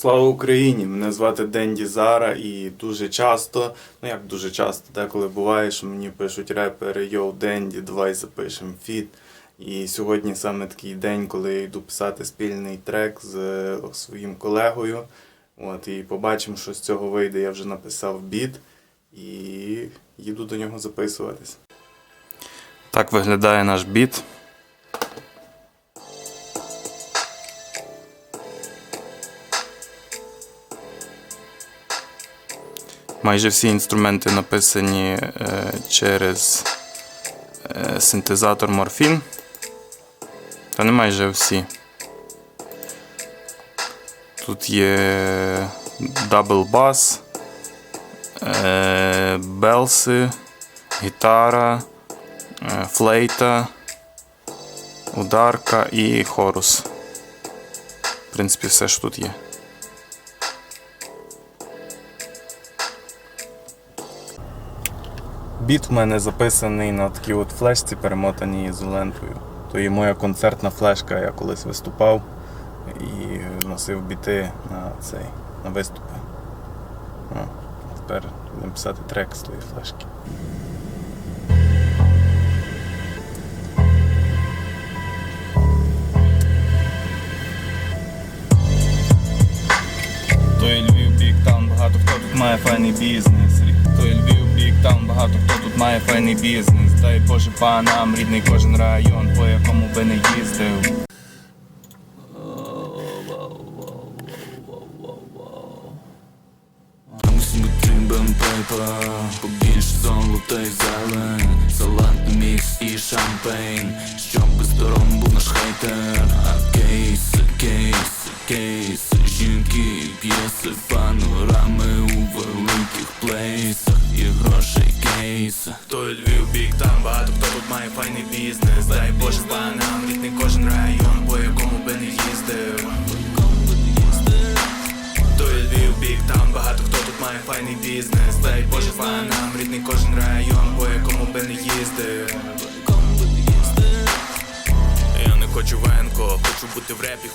Слава Україні! Мене звати Денді Зара і дуже часто, ну як дуже часто, деколи буває, що мені пишуть репери Йоу Денді, давай запишемо фіт. І сьогодні саме такий день, коли я йду писати спільний трек з е, своїм колегою. От, і побачимо, що з цього вийде. Я вже написав біт і їду до нього записуватись. Так виглядає наш біт. Майже всі інструменти написані е, через е, синтезатор Morphine. Та не майже всі. Тут є дабл бас, е, белси, гітара, флейта, ударка і хорус. В принципі, все, що тут є. Біт в мене записаний на такій от флешці, перемотаній ізолентою. То є моя концертна флешка, я колись виступав і носив біти на цей, на виступи. О, тепер будемо писати трек з тої флешки. Той Львів Бігтаун, багато хто тут має файний бізнес. Львів багато хто тут має файний бізнес. Дай Боже панам, рідний кожен район, по якому би не їздив. Пейпа золота й зелень Салатний мікс і шампейн Щоб без сторон був наш хейтер А кейс, кейс, кейс Жінки, п'єси, панорами кейс Той Львів бік там багато хто тут має файний бізнес. Дай Боже панам, рідний кожен район, по якому би не їздив. Той Львів, бік там багато хто тут має файний бізнес. Дай Боже фанам, рідний кожен район, по якому би не їздив. Я не хочу венко, хочу бути в репі,